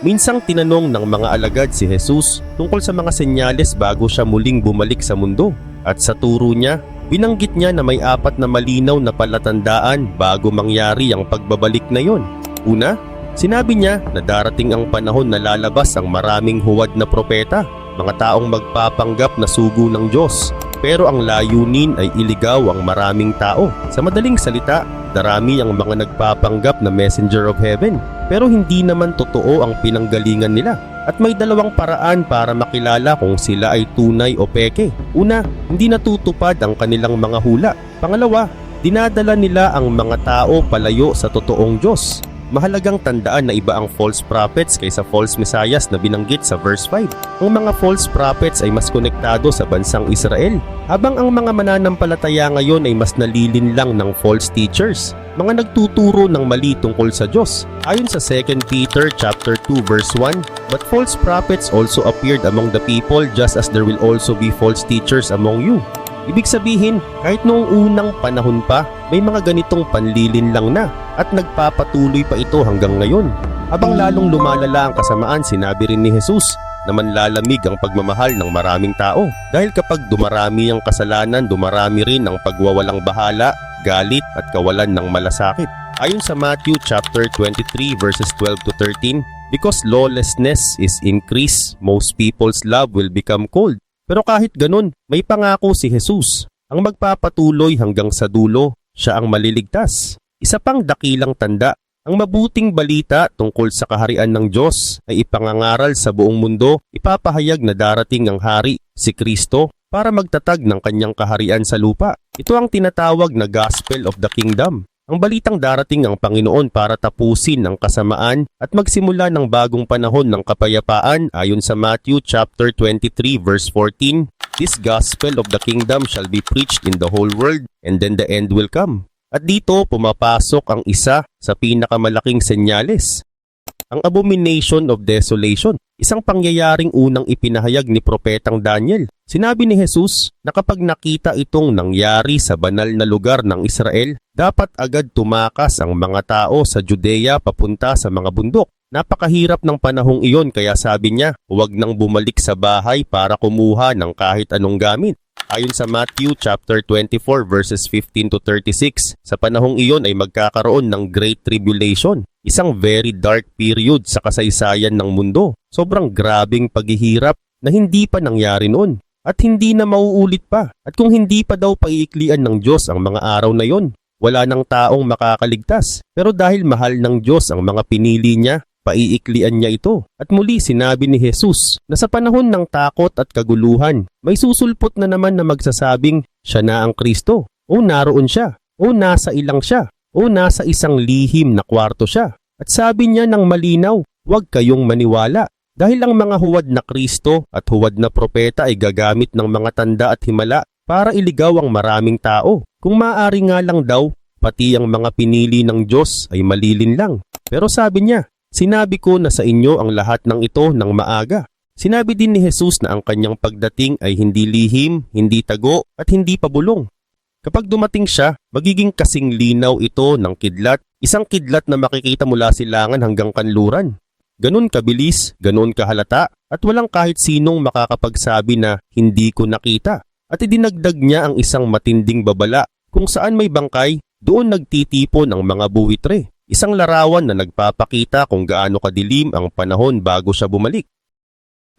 Minsang tinanong ng mga alagad si Jesus tungkol sa mga senyales bago siya muling bumalik sa mundo. At sa turo niya, binanggit niya na may apat na malinaw na palatandaan bago mangyari ang pagbabalik na yon. Una, sinabi niya na darating ang panahon na lalabas ang maraming huwad na propeta, mga taong magpapanggap na sugo ng Diyos. Pero ang layunin ay iligaw ang maraming tao. Sa madaling salita, darami ang mga nagpapanggap na messenger of heaven pero hindi naman totoo ang pinanggalingan nila. At may dalawang paraan para makilala kung sila ay tunay o peke. Una, hindi natutupad ang kanilang mga hula. Pangalawa, dinadala nila ang mga tao palayo sa totoong Diyos. Mahalagang tandaan na iba ang false prophets kaysa false messiahs na binanggit sa verse 5. Ang mga false prophets ay mas konektado sa bansang Israel, habang ang mga mananampalataya ngayon ay mas nalilin lang ng false teachers, mga nagtuturo ng mali tungkol sa Diyos. Ayon sa 2 Peter chapter 2 verse 1, But false prophets also appeared among the people just as there will also be false teachers among you. Ibig sabihin, kahit noong unang panahon pa, may mga ganitong panlilin lang na at nagpapatuloy pa ito hanggang ngayon. Habang lalong lumalala ang kasamaan, sinabi rin ni Jesus na manlalamig ang pagmamahal ng maraming tao. Dahil kapag dumarami ang kasalanan, dumarami rin ang pagwawalang bahala, galit at kawalan ng malasakit. Ayon sa Matthew chapter 23 verses 12 to 13, Because lawlessness is increased, most people's love will become cold. Pero kahit ganun, may pangako si Jesus. Ang magpapatuloy hanggang sa dulo, siya ang maliligtas. Isa pang dakilang tanda, ang mabuting balita tungkol sa kaharian ng Diyos ay ipangangaral sa buong mundo, ipapahayag na darating ang hari, si Kristo, para magtatag ng kanyang kaharian sa lupa. Ito ang tinatawag na Gospel of the Kingdom. Ang balitang darating ang Panginoon para tapusin ang kasamaan at magsimula ng bagong panahon ng kapayapaan ayon sa Matthew chapter 23 verse 14. This gospel of the kingdom shall be preached in the whole world and then the end will come. At dito pumapasok ang isa sa pinakamalaking senyales. Ang abomination of desolation, isang pangyayaring unang ipinahayag ni Propetang Daniel. Sinabi ni Jesus na kapag nakita itong nangyari sa banal na lugar ng Israel, dapat agad tumakas ang mga tao sa Judea papunta sa mga bundok. Napakahirap ng panahong iyon kaya sabi niya, huwag nang bumalik sa bahay para kumuha ng kahit anong gamit. Ayon sa Matthew chapter 24 verses 15 to 36, sa panahong iyon ay magkakaroon ng Great Tribulation, isang very dark period sa kasaysayan ng mundo. Sobrang grabing paghihirap na hindi pa nangyari noon at hindi na mauulit pa. At kung hindi pa daw paiiklian ng Diyos ang mga araw na yon, wala ng taong makakaligtas. Pero dahil mahal ng Diyos ang mga pinili niya, paiiklian niya ito. At muli sinabi ni Jesus na sa panahon ng takot at kaguluhan, may susulpot na naman na magsasabing siya na ang Kristo. O naroon siya. O nasa ilang siya. O nasa isang lihim na kwarto siya. At sabi niya ng malinaw, huwag kayong maniwala. Dahil ang mga huwad na Kristo at huwad na propeta ay gagamit ng mga tanda at himala para iligaw ang maraming tao. Kung maaari nga lang daw, pati ang mga pinili ng Diyos ay malilin lang. Pero sabi niya, Sinabi ko na sa inyo ang lahat ng ito ng maaga. Sinabi din ni Jesus na ang kanyang pagdating ay hindi lihim, hindi tago at hindi pabulong. Kapag dumating siya, magiging kasing linaw ito ng kidlat, isang kidlat na makikita mula silangan hanggang kanluran. Ganun kabilis, ganun kahalata, at walang kahit sinong makakapagsabi na hindi ko nakita. At idinagdag niya ang isang matinding babala kung saan may bangkay, doon nagtitipon ang mga buwitre. Isang larawan na nagpapakita kung gaano kadilim ang panahon bago siya bumalik.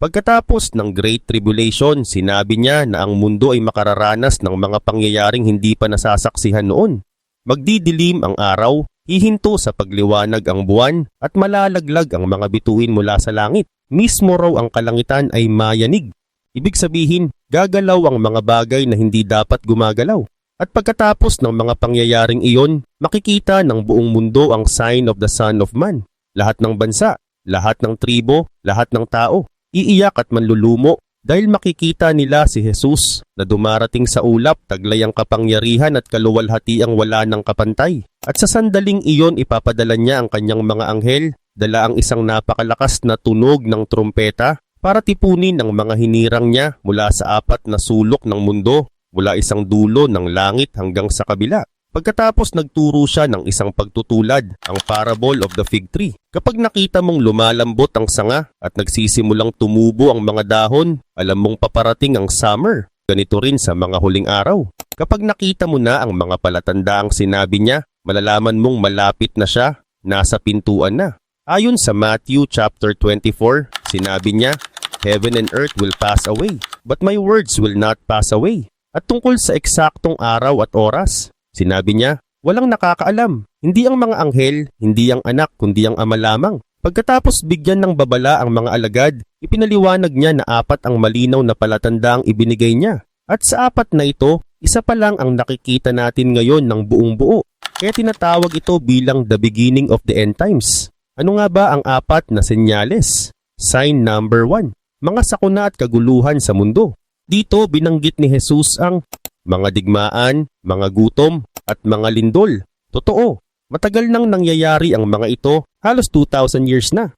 Pagkatapos ng Great Tribulation, sinabi niya na ang mundo ay makararanas ng mga pangyayaring hindi pa nasasaksihan noon. Magdidilim ang araw, hihinto sa pagliwanag ang buwan at malalaglag ang mga bituin mula sa langit. Mismo raw ang kalangitan ay mayanig. Ibig sabihin, gagalaw ang mga bagay na hindi dapat gumagalaw. At pagkatapos ng mga pangyayaring iyon, makikita ng buong mundo ang sign of the Son of Man. Lahat ng bansa, lahat ng tribo, lahat ng tao, iiyak at manlulumo dahil makikita nila si Jesus na dumarating sa ulap taglay ang kapangyarihan at kaluwalhati ang wala ng kapantay. At sa sandaling iyon ipapadala niya ang kanyang mga anghel, dala ang isang napakalakas na tunog ng trumpeta para tipunin ang mga hinirang niya mula sa apat na sulok ng mundo mula isang dulo ng langit hanggang sa kabila. Pagkatapos nagturo siya ng isang pagtutulad, ang parable of the fig tree. Kapag nakita mong lumalambot ang sanga at nagsisimulang tumubo ang mga dahon, alam mong paparating ang summer. Ganito rin sa mga huling araw. Kapag nakita mo na ang mga palatandaang sinabi niya, malalaman mong malapit na siya, nasa pintuan na. Ayon sa Matthew chapter 24, sinabi niya, Heaven and earth will pass away, but my words will not pass away. At tungkol sa eksaktong araw at oras, sinabi niya, walang nakakaalam. Hindi ang mga anghel, hindi ang anak, kundi ang ama lamang. Pagkatapos bigyan ng babala ang mga alagad, ipinaliwanag niya na apat ang malinaw na palatandaang ibinigay niya. At sa apat na ito, isa pa lang ang nakikita natin ngayon ng buong buo. Kaya tinatawag ito bilang the beginning of the end times. Ano nga ba ang apat na senyales? Sign number one, mga sakuna at kaguluhan sa mundo. Dito binanggit ni Jesus ang mga digmaan, mga gutom, at mga lindol. Totoo, matagal nang nangyayari ang mga ito, halos 2,000 years na.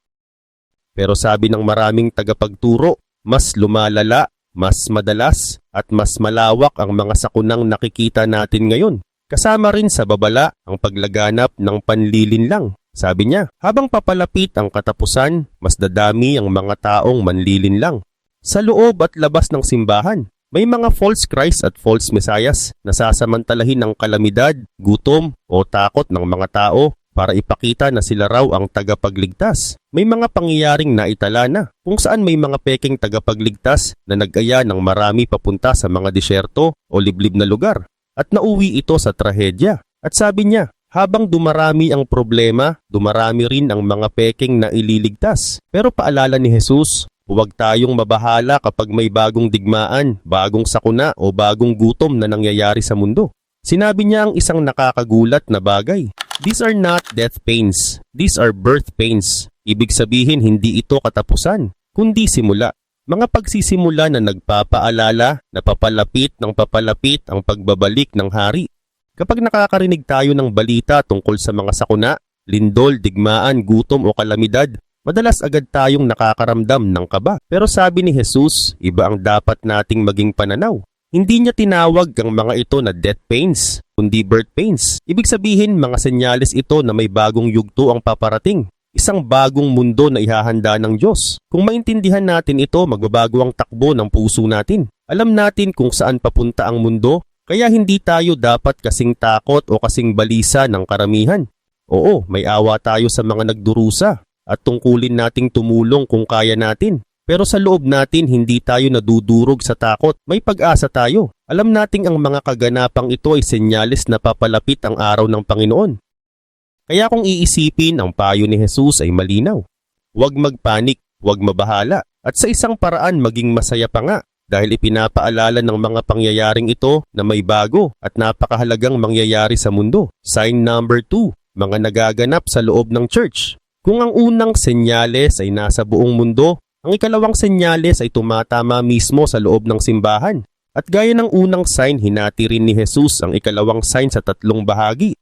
Pero sabi ng maraming tagapagturo, mas lumalala, mas madalas, at mas malawak ang mga sakunang nakikita natin ngayon. Kasama rin sa babala ang paglaganap ng panlilinlang. Sabi niya, habang papalapit ang katapusan, mas dadami ang mga taong manlilinlang. Sa loob at labas ng simbahan, may mga false Christ at false Messiahs na sasamantalahin ng kalamidad, gutom o takot ng mga tao para ipakita na sila raw ang tagapagligtas. May mga pangyayaring naitala na kung saan may mga peking tagapagligtas na nag-aya ng marami papunta sa mga disyerto o liblib na lugar at nauwi ito sa trahedya. At sabi niya, habang dumarami ang problema, dumarami rin ang mga peking na ililigtas. Pero paalala ni Jesus, Huwag tayong mabahala kapag may bagong digmaan, bagong sakuna o bagong gutom na nangyayari sa mundo. Sinabi niya ang isang nakakagulat na bagay. These are not death pains. These are birth pains. Ibig sabihin hindi ito katapusan, kundi simula. Mga pagsisimula na nagpapaalala na papalapit ng papalapit ang pagbabalik ng hari. Kapag nakakarinig tayo ng balita tungkol sa mga sakuna, lindol, digmaan, gutom o kalamidad, Madalas agad tayong nakakaramdam ng kaba. Pero sabi ni Jesus, iba ang dapat nating maging pananaw. Hindi niya tinawag ang mga ito na death pains, kundi birth pains. Ibig sabihin mga senyales ito na may bagong yugto ang paparating. Isang bagong mundo na ihahanda ng Diyos. Kung maintindihan natin ito, magbabago ang takbo ng puso natin. Alam natin kung saan papunta ang mundo, kaya hindi tayo dapat kasing takot o kasing balisa ng karamihan. Oo, may awa tayo sa mga nagdurusa, at tungkulin nating tumulong kung kaya natin. Pero sa loob natin hindi tayo nadudurog sa takot, may pag-asa tayo. Alam nating ang mga kaganapang ito ay senyales na papalapit ang araw ng Panginoon. Kaya kung iisipin ang payo ni Jesus ay malinaw. Huwag magpanik, huwag mabahala, at sa isang paraan maging masaya pa nga dahil ipinapaalala ng mga pangyayaring ito na may bago at napakahalagang mangyayari sa mundo. Sign number 2, mga nagaganap sa loob ng church. Kung ang unang senyales ay nasa buong mundo, ang ikalawang senyales ay tumatama mismo sa loob ng simbahan. At gaya ng unang sign, hinati rin ni Jesus ang ikalawang sign sa tatlong bahagi.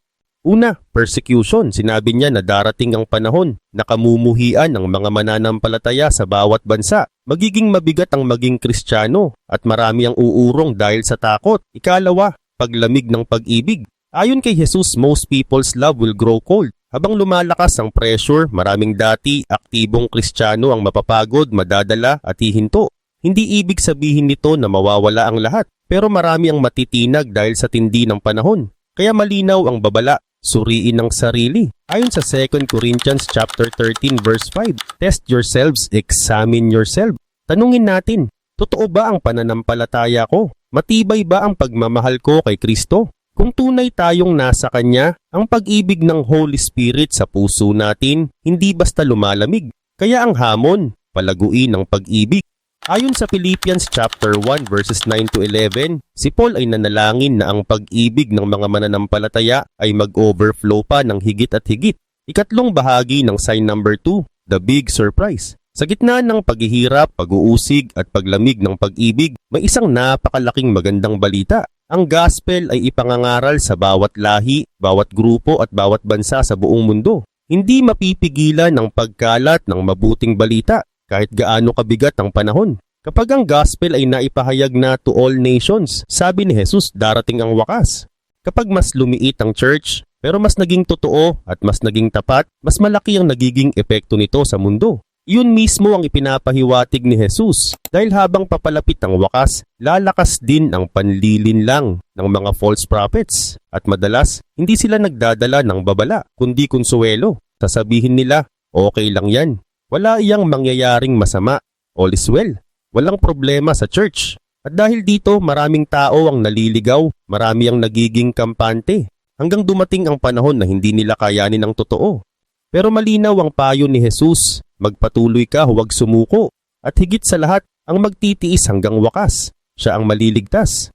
Una, persecution. Sinabi niya na darating ang panahon na kamumuhian ng mga mananampalataya sa bawat bansa. Magiging mabigat ang maging kristyano at marami ang uurong dahil sa takot. Ikalawa, paglamig ng pag-ibig. Ayon kay Jesus, most people's love will grow cold. Habang lumalakas ang pressure, maraming dati aktibong kristyano ang mapapagod, madadala at hihinto. Hindi ibig sabihin nito na mawawala ang lahat, pero marami ang matitinag dahil sa tindi ng panahon. Kaya malinaw ang babala, suriin ang sarili. Ayon sa 2 Corinthians chapter 13 verse 5, Test yourselves, examine yourself. Tanungin natin, totoo ba ang pananampalataya ko? Matibay ba ang pagmamahal ko kay Kristo? Kung tunay tayong nasa Kanya, ang pag-ibig ng Holy Spirit sa puso natin hindi basta lumalamig. Kaya ang hamon, palaguin ang pag-ibig. Ayon sa Philippians chapter 1 verses 9 to 11, si Paul ay nanalangin na ang pag-ibig ng mga mananampalataya ay mag-overflow pa ng higit at higit. Ikatlong bahagi ng sign number 2, the big surprise. Sa gitna ng paghihirap, pag-uusig at paglamig ng pag-ibig, may isang napakalaking magandang balita. Ang gospel ay ipangangaral sa bawat lahi, bawat grupo at bawat bansa sa buong mundo. Hindi mapipigilan ang pagkalat ng mabuting balita kahit gaano kabigat ang panahon. Kapag ang gospel ay naipahayag na to all nations, sabi ni Jesus, darating ang wakas. Kapag mas lumiit ang church, pero mas naging totoo at mas naging tapat, mas malaki ang nagiging epekto nito sa mundo. Yun mismo ang ipinapahiwatig ni Jesus dahil habang papalapit ang wakas, lalakas din ang panlilin lang ng mga false prophets at madalas hindi sila nagdadala ng babala kundi konsuelo. Sasabihin nila, okay lang yan. Wala iyang mangyayaring masama. All is well. Walang problema sa church. At dahil dito maraming tao ang naliligaw, marami ang nagiging kampante hanggang dumating ang panahon na hindi nila kayanin ang totoo. Pero malinaw ang payo ni Jesus, magpatuloy ka huwag sumuko, at higit sa lahat, ang magtitiis hanggang wakas, siya ang maliligtas.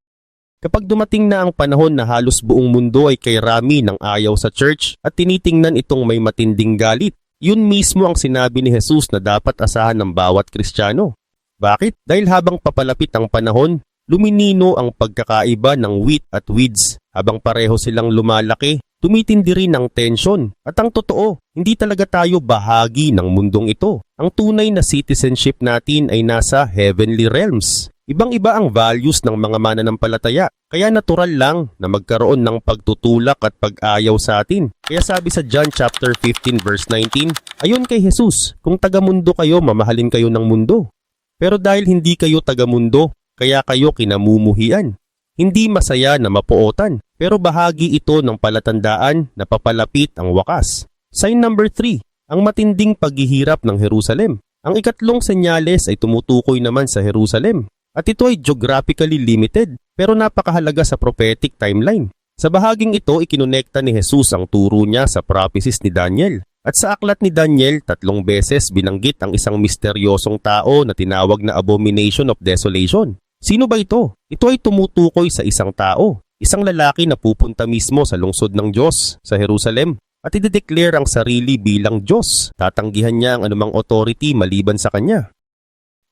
Kapag dumating na ang panahon na halos buong mundo ay kay rami ng ayaw sa church at tinitingnan itong may matinding galit, yun mismo ang sinabi ni Jesus na dapat asahan ng bawat Kristiyano. Bakit? Dahil habang papalapit ang panahon, luminino ang pagkakaiba ng wheat at weeds. Habang pareho silang lumalaki, tumitindi rin ang tensyon. At ang totoo, hindi talaga tayo bahagi ng mundong ito. Ang tunay na citizenship natin ay nasa heavenly realms. Ibang-iba ang values ng mga mananampalataya, kaya natural lang na magkaroon ng pagtutulak at pag-ayaw sa atin. Kaya sabi sa John chapter 15 verse 19, Ayon kay Jesus, kung taga-mundo kayo, mamahalin kayo ng mundo. Pero dahil hindi kayo taga-mundo, kaya kayo kinamumuhian. Hindi masaya na mapuotan, pero bahagi ito ng palatandaan na papalapit ang wakas. Sign number 3, ang matinding paghihirap ng Jerusalem. Ang ikatlong senyales ay tumutukoy naman sa Jerusalem at ito ay geographically limited pero napakahalaga sa prophetic timeline. Sa bahaging ito, ikinonekta ni Jesus ang turo niya sa prophecies ni Daniel. At sa aklat ni Daniel, tatlong beses binanggit ang isang misteryosong tao na tinawag na abomination of desolation. Sino ba ito? Ito ay tumutukoy sa isang tao, isang lalaki na pupunta mismo sa lungsod ng Diyos sa Jerusalem at idedeclare ang sarili bilang Diyos. Tatanggihan niya ang anumang authority maliban sa kanya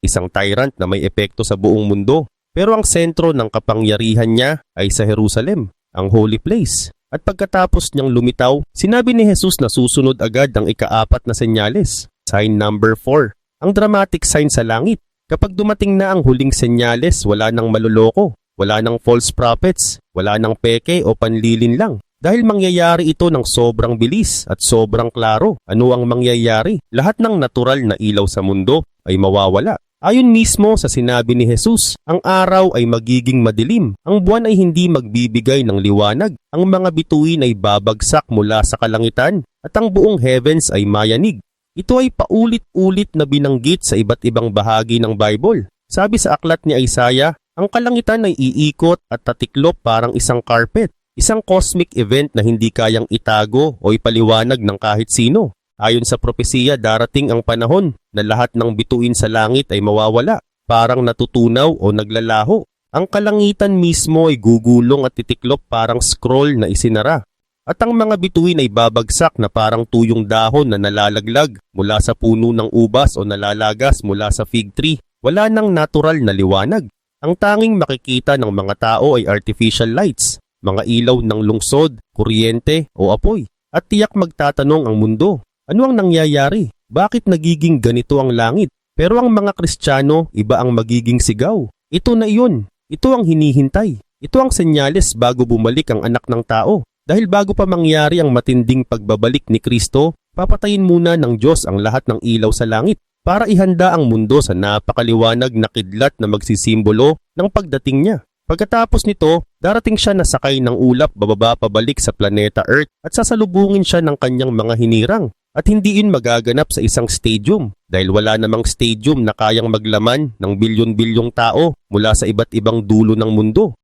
isang tyrant na may epekto sa buong mundo. Pero ang sentro ng kapangyarihan niya ay sa Jerusalem, ang holy place. At pagkatapos niyang lumitaw, sinabi ni Jesus na susunod agad ang ikaapat na senyales. Sign number 4, ang dramatic sign sa langit. Kapag dumating na ang huling senyales, wala nang maluloko, wala nang false prophets, wala nang peke o panlilin lang. Dahil mangyayari ito ng sobrang bilis at sobrang klaro. Ano ang mangyayari? Lahat ng natural na ilaw sa mundo ay mawawala. Ayon mismo sa sinabi ni Jesus, ang araw ay magiging madilim, ang buwan ay hindi magbibigay ng liwanag, ang mga bituin ay babagsak mula sa kalangitan, at ang buong heavens ay mayanig. Ito ay paulit-ulit na binanggit sa iba't ibang bahagi ng Bible. Sabi sa aklat ni Isaiah, ang kalangitan ay iikot at tatiklop parang isang carpet, isang cosmic event na hindi kayang itago o ipaliwanag ng kahit sino. Ayon sa propesiya, darating ang panahon na lahat ng bituin sa langit ay mawawala, parang natutunaw o naglalaho. Ang kalangitan mismo ay gugulong at titiklop parang scroll na isinara. At ang mga bituin ay babagsak na parang tuyong dahon na nalalaglag mula sa puno ng ubas o nalalagas mula sa fig tree. Wala nang natural na liwanag. Ang tanging makikita ng mga tao ay artificial lights, mga ilaw ng lungsod, kuryente o apoy. At tiyak magtatanong ang mundo, ano ang nangyayari? Bakit nagiging ganito ang langit? Pero ang mga Kristiyano, iba ang magiging sigaw. Ito na iyon. Ito ang hinihintay. Ito ang senyales bago bumalik ang anak ng tao. Dahil bago pa mangyari ang matinding pagbabalik ni Kristo, papatayin muna ng Diyos ang lahat ng ilaw sa langit para ihanda ang mundo sa napakaliwanag na kidlat na magsisimbolo ng pagdating niya. Pagkatapos nito, darating siya na sakay ng ulap bababa pabalik sa planeta Earth at sasalubungin siya ng kanyang mga hinirang at hindi yun magaganap sa isang stadium dahil wala namang stadium na kayang maglaman ng bilyon-bilyong tao mula sa iba't ibang dulo ng mundo.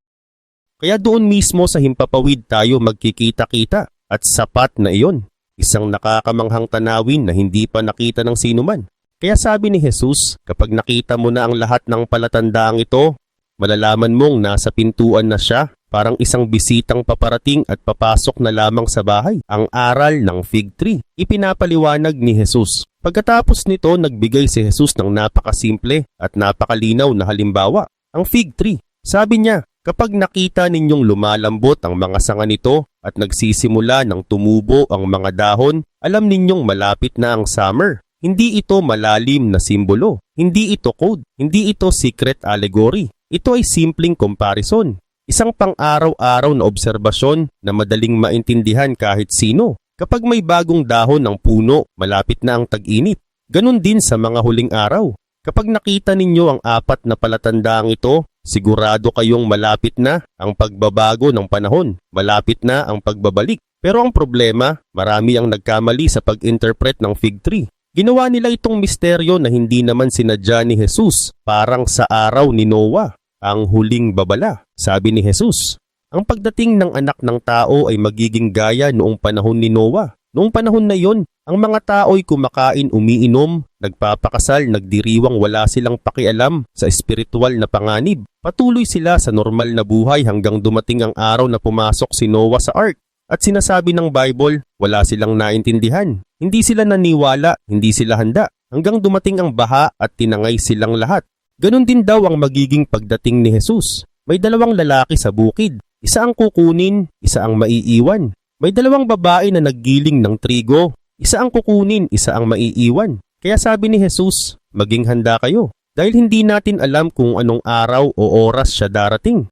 Kaya doon mismo sa himpapawid tayo magkikita-kita at sapat na iyon. Isang nakakamanghang tanawin na hindi pa nakita ng sinuman. Kaya sabi ni Jesus, kapag nakita mo na ang lahat ng palatandaang ito, malalaman mong nasa pintuan na siya parang isang bisitang paparating at papasok na lamang sa bahay, ang aral ng fig tree. Ipinapaliwanag ni Jesus. Pagkatapos nito, nagbigay si Jesus ng napakasimple at napakalinaw na halimbawa, ang fig tree. Sabi niya, kapag nakita ninyong lumalambot ang mga sanga nito at nagsisimula ng tumubo ang mga dahon, alam ninyong malapit na ang summer. Hindi ito malalim na simbolo. Hindi ito code. Hindi ito secret allegory. Ito ay simpleng comparison. Isang pang-araw-araw na obserbasyon na madaling maintindihan kahit sino. Kapag may bagong dahon ng puno, malapit na ang tag-init. Ganon din sa mga huling araw. Kapag nakita ninyo ang apat na palatandaang ito, sigurado kayong malapit na ang pagbabago ng panahon, malapit na ang pagbabalik. Pero ang problema, marami ang nagkamali sa pag-interpret ng fig tree. Ginawa nila itong misteryo na hindi naman sinadya ni Jesus, parang sa araw ni Noah, ang huling babala, sabi ni Jesus. Ang pagdating ng anak ng tao ay magiging gaya noong panahon ni Noah. Noong panahon na yon, ang mga tao'y kumakain, umiinom, nagpapakasal, nagdiriwang wala silang pakialam sa espiritual na panganib. Patuloy sila sa normal na buhay hanggang dumating ang araw na pumasok si Noah sa ark. At sinasabi ng Bible, wala silang naintindihan. Hindi sila naniwala, hindi sila handa. Hanggang dumating ang baha at tinangay silang lahat. Ganon din daw ang magiging pagdating ni Jesus. May dalawang lalaki sa bukid. Isa ang kukunin, isa ang maiiwan. May dalawang babae na naggiling ng trigo. Isa ang kukunin, isa ang maiiwan. Kaya sabi ni Jesus, maging handa kayo. Dahil hindi natin alam kung anong araw o oras siya darating.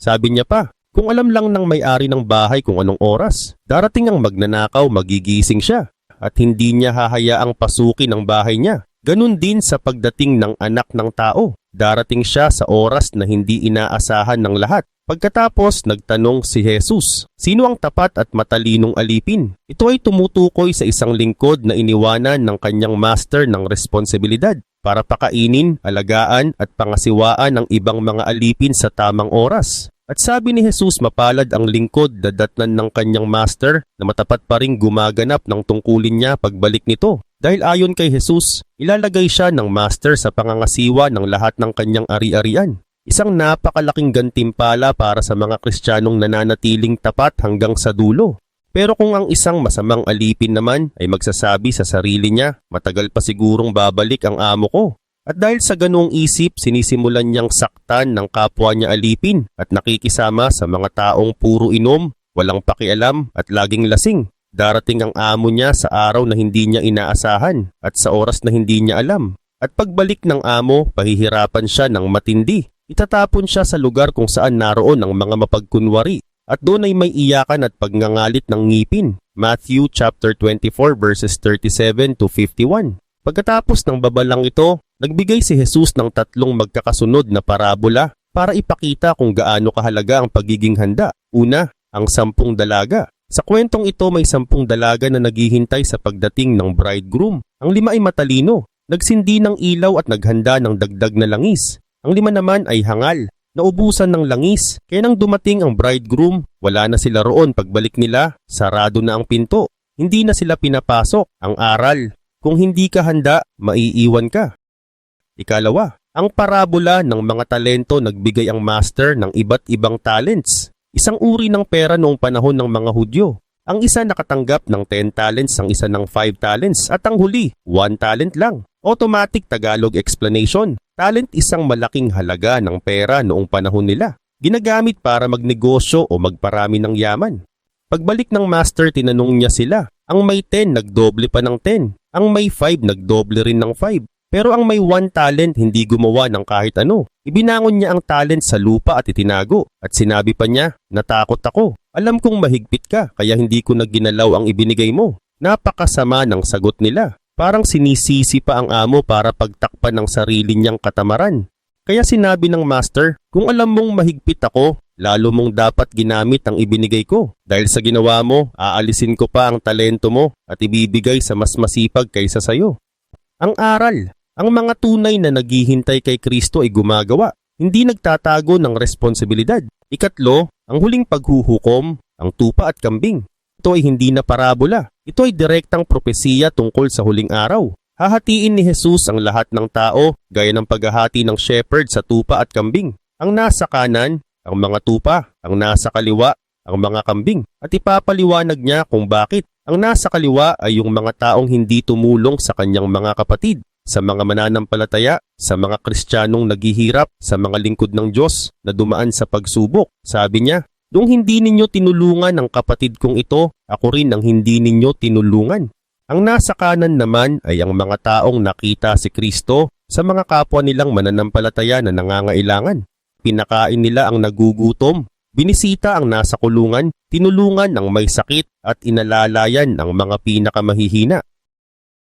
Sabi niya pa, kung alam lang ng may-ari ng bahay kung anong oras, darating ang magnanakaw, magigising siya. At hindi niya hahayaang pasukin ang bahay niya. Ganun din sa pagdating ng anak ng tao. Darating siya sa oras na hindi inaasahan ng lahat. Pagkatapos, nagtanong si Jesus, sino ang tapat at matalinong alipin? Ito ay tumutukoy sa isang lingkod na iniwanan ng kanyang master ng responsibilidad para pakainin, alagaan at pangasiwaan ang ibang mga alipin sa tamang oras. At sabi ni Jesus mapalad ang lingkod dadatnan ng kanyang master na matapat pa ring gumaganap ng tungkulin niya pagbalik nito. Dahil ayon kay Jesus, ilalagay siya ng master sa pangangasiwa ng lahat ng kanyang ari-arian. Isang napakalaking gantimpala para sa mga Kristiyanong nananatiling tapat hanggang sa dulo. Pero kung ang isang masamang alipin naman ay magsasabi sa sarili niya, matagal pa sigurong babalik ang amo ko. At dahil sa ganong isip, sinisimulan niyang saktan ng kapwa niya alipin at nakikisama sa mga taong puro inom, walang pakialam at laging lasing. Darating ang amo niya sa araw na hindi niya inaasahan at sa oras na hindi niya alam. At pagbalik ng amo, pahihirapan siya ng matindi. Itatapon siya sa lugar kung saan naroon ang mga mapagkunwari at doon ay may iyakan at pagngangalit ng ngipin. Matthew chapter 24 verses 37 to 51. Pagkatapos ng babalang ito, nagbigay si Jesus ng tatlong magkakasunod na parabola para ipakita kung gaano kahalaga ang pagiging handa. Una, ang sampung dalaga. Sa kwentong ito may sampung dalaga na naghihintay sa pagdating ng bridegroom. Ang lima ay matalino, nagsindi ng ilaw at naghanda ng dagdag na langis. Ang lima naman ay hangal, naubusan ng langis. Kaya nang dumating ang bridegroom, wala na sila roon pagbalik nila, sarado na ang pinto. Hindi na sila pinapasok. Ang aral, kung hindi ka handa, maiiwan ka. Ikalawa, ang parabola ng mga talento nagbigay ang master ng iba't ibang talents. Isang uri ng pera noong panahon ng mga Hudyo. Ang isa nakatanggap ng 10 talents, ang isa ng 5 talents, at ang huli, 1 talent lang. Automatic Tagalog explanation. Talent isang malaking halaga ng pera noong panahon nila. Ginagamit para magnegosyo o magparami ng yaman. Pagbalik ng master, tinanong niya sila. Ang may 10, nagdoble pa ng 10. Ang may 5, nagdoble rin ng 5. Pero ang may 1 talent, hindi gumawa ng kahit ano. Ibinangon niya ang talent sa lupa at itinago. At sinabi pa niya, natakot ako. Alam kong mahigpit ka, kaya hindi ko naginalaw ang ibinigay mo. Napakasama ng sagot nila. Parang sinisisi pa ang amo para pagtakpan ng sarili niyang katamaran. Kaya sinabi ng master, kung alam mong mahigpit ako, lalo mong dapat ginamit ang ibinigay ko. Dahil sa ginawa mo, aalisin ko pa ang talento mo at ibibigay sa mas masipag kaysa sayo. Ang aral, ang mga tunay na naghihintay kay Kristo ay gumagawa, hindi nagtatago ng responsibilidad. Ikatlo, ang huling paghuhukom, ang tupa at kambing. Ito ay hindi na parabola. Ito ay direktang propesiya tungkol sa huling araw. Hahatiin ni Jesus ang lahat ng tao gaya ng paghahati ng shepherd sa tupa at kambing. Ang nasa kanan, ang mga tupa, ang nasa kaliwa, ang mga kambing. At ipapaliwanag niya kung bakit. Ang nasa kaliwa ay yung mga taong hindi tumulong sa kanyang mga kapatid, sa mga mananampalataya, sa mga kristyanong naghihirap, sa mga lingkod ng Diyos na dumaan sa pagsubok. Sabi niya, Nung hindi ninyo tinulungan ang kapatid kong ito, ako rin ang hindi ninyo tinulungan. Ang nasa kanan naman ay ang mga taong nakita si Kristo sa mga kapwa nilang mananampalataya na nangangailangan. pinakain nila ang nagugutom, binisita ang nasa kulungan, tinulungan ang may sakit at inalalayan ang mga pinakamahihina.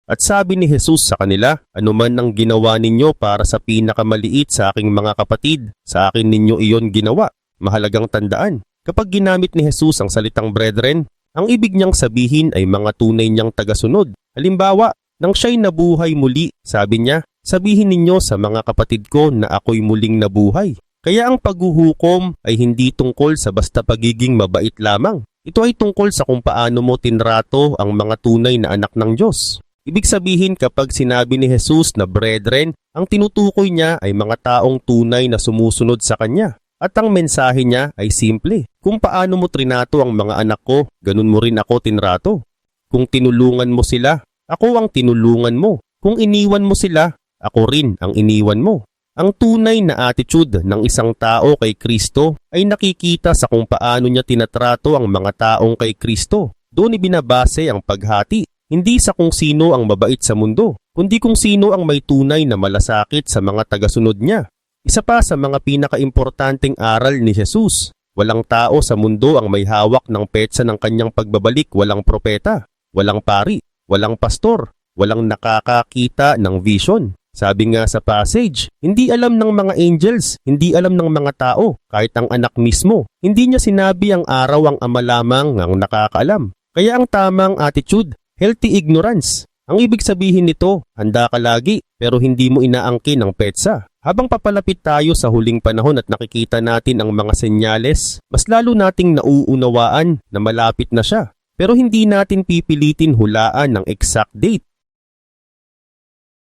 At sabi ni Jesus sa kanila, anuman ang ginawa ninyo para sa pinakamaliit sa aking mga kapatid, sa akin ninyo iyon ginawa. Mahalagang tandaan, kapag ginamit ni Jesus ang salitang brethren, ang ibig niyang sabihin ay mga tunay niyang tagasunod. Halimbawa, nang siya'y nabuhay muli, sabi niya, sabihin ninyo sa mga kapatid ko na ako'y muling nabuhay. Kaya ang paghuhukom ay hindi tungkol sa basta pagiging mabait lamang. Ito ay tungkol sa kung paano mo tinrato ang mga tunay na anak ng Diyos. Ibig sabihin kapag sinabi ni Jesus na brethren, ang tinutukoy niya ay mga taong tunay na sumusunod sa Kanya. At ang mensahe niya ay simple. Kung paano mo trinato ang mga anak ko, ganun mo rin ako tinrato. Kung tinulungan mo sila, ako ang tinulungan mo. Kung iniwan mo sila, ako rin ang iniwan mo. Ang tunay na attitude ng isang tao kay Kristo ay nakikita sa kung paano niya tinatrato ang mga taong kay Kristo. Doon ibinabase ang paghati, hindi sa kung sino ang mabait sa mundo, kundi kung sino ang may tunay na malasakit sa mga tagasunod niya. Isa pa sa mga pinakaimportanteng aral ni Jesus, walang tao sa mundo ang may hawak ng petsa ng kanyang pagbabalik, walang propeta, walang pari, walang pastor, walang nakakakita ng vision. Sabi nga sa passage, hindi alam ng mga angels, hindi alam ng mga tao, kahit ang anak mismo. Hindi niya sinabi ang araw ang ama lamang ang nakakaalam. Kaya ang tamang attitude, healthy ignorance. Ang ibig sabihin nito, handa ka lagi pero hindi mo inaangkin ang petsa. Habang papalapit tayo sa huling panahon at nakikita natin ang mga senyales, mas lalo nating nauunawaan na malapit na siya. Pero hindi natin pipilitin hulaan ng exact date